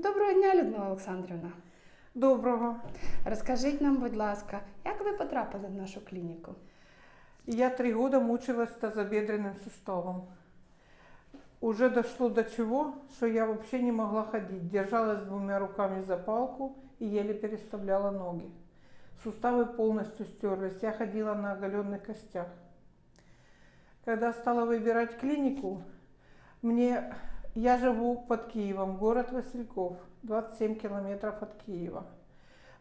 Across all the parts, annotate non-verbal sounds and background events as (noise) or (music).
Доброго дня, Людмила Олександрівна. Доброго. Розкажіть нам, будь ласка, як ви потрапили в нашу клініку? Я три года мучилась с тазобедренным суставом. Уже дошло до чего, что я вообще не могла ходить. Держалась двумя руками за палку и еле переставляла ноги. Суставы полностью стерлись. Я ходила на оголенных костях. Когда стала выбирать клинику, мне я живу под Киевом, город Васильков, 27 километров от Киева.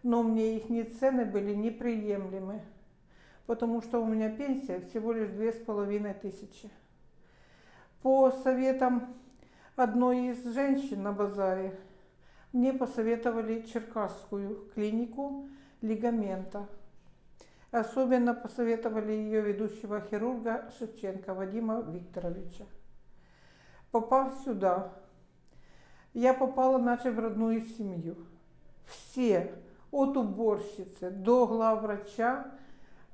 Но мне их цены были неприемлемы, потому что у меня пенсия всего лишь две с половиной тысячи. По советам одной из женщин на базаре мне посоветовали Черкасскую клинику лигамента. Особенно посоветовали ее ведущего хирурга Шевченко Вадима Викторовича. Попав сюда, я попала наче в родную семью. Все, от уборщицы до главврача,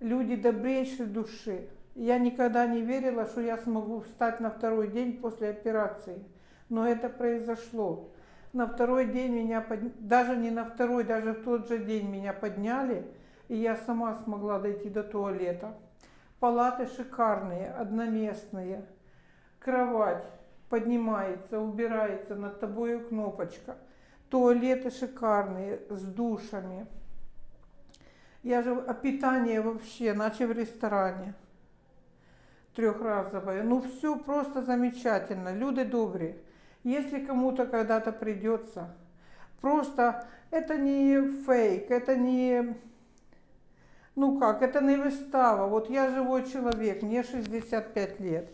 люди добрейшей души. Я никогда не верила, что я смогу встать на второй день после операции. Но это произошло. На второй день меня, под... даже не на второй, даже в тот же день меня подняли, и я сама смогла дойти до туалета. Палаты шикарные, одноместные. Кровать поднимается, убирается, над тобой кнопочка. Туалеты шикарные, с душами. Я же, а питание вообще, иначе в ресторане. Трехразовое. Ну, все просто замечательно. Люди добрые. Если кому-то когда-то придется, просто это не фейк, это не, ну как, это не выстава. Вот я живой человек, мне 65 лет.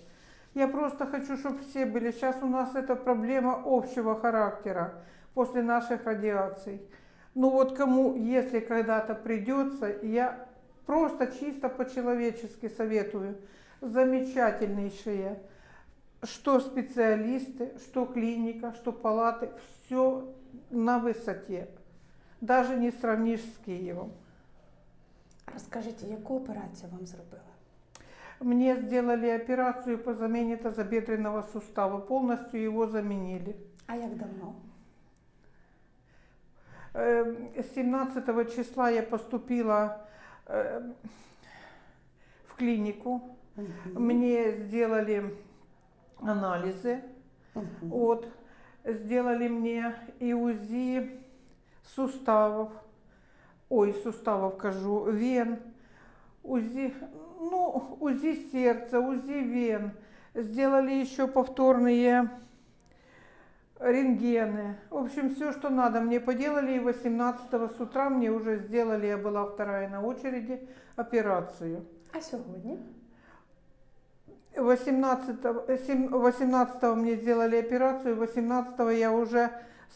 Я просто хочу, чтобы все были. Сейчас у нас это проблема общего характера после наших радиаций. Ну вот кому, если когда-то придется, я просто чисто по-человечески советую. Замечательнейшие, что специалисты, что клиника, что палаты, все на высоте. Даже не сравнишь с Киевом. Розкажіть, яку операцію вам зробили? Мне сделали операцию по замене тазобедренного сустава, полностью его заменили. А як давно? Э, 17 числа я поступила э, в клинику. Мне сделали анализы. Вот. Сделали мне и УЗИ суставов. Ой, суставов кажу, вен. УЗИ, ну, УЗИ сердца, УЗИ вен. Сделали еще повторные рентгены. В общем, все, что надо, мне поделали. И 18 с утра мне уже сделали, я была вторая на очереди, операцию. А сьогодні? 18, сем- 18 мне сделали операцию, 18 я уже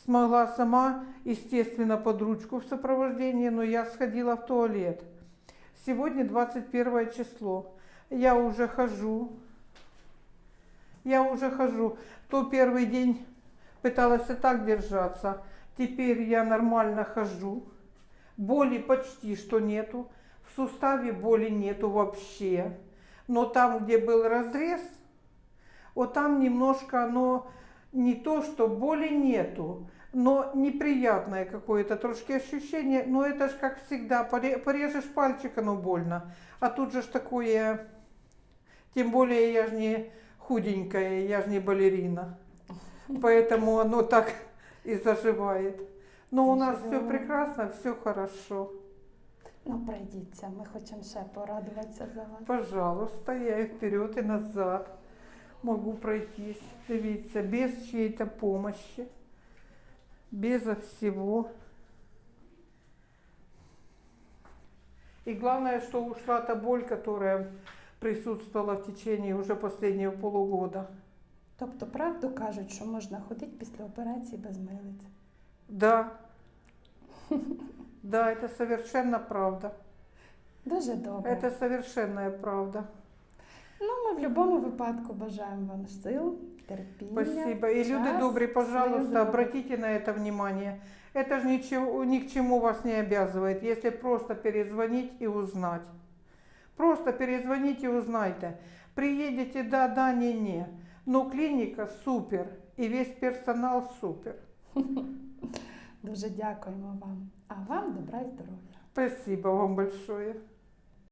смогла сама, естественно, под ручку в сопровождении, но я сходила в туалет. Сегодня 21 число. Я уже хожу. Я уже хожу. То первый день пыталась и так держаться. Теперь я нормально хожу. Боли почти что нету. В суставе боли нету вообще. Но там, где был разрез, вот там немножко оно не то, что боли нету, но неприятное какое-то трошки ощущение. Но это ж как всегда, поре- порежешь пальчик, оно больно. А тут же ж такое, тем более я же не худенькая, я же не балерина. Поэтому оно так и заживает. Но у нас все прекрасно, все хорошо. Ну, пройдіться, ми хочемо ще порадуватися за вас. Пожалуйста, я и вперед, и назад могу пройтись. Дивіться, без чьей-то помощи, безо всего. И главное, что ушла та боль, которая присутствовала в течение уже последнего полугода. Тобто, правду кажуть, що можна ходити після операції без милиць. Да, (laughs) да, это совершенно правда. Дуже добре. Это совершенная правда. Ну, ми в будь-якому випадку бажаємо вам сил, терпіння. Спасибо. И люди час добрые, пожалуйста, свою обратите на это внимание. Это же ничего, ни к чему вас не обязывает, если просто перезвонить и узнать. Просто перезвоните и узнайте. Приедете, да, да, не, не. Но клиника супер, и весь персонал супер. (laughs) Дуже дякуємо вам. А вам добра і здоров'я. Спасибо вам большое.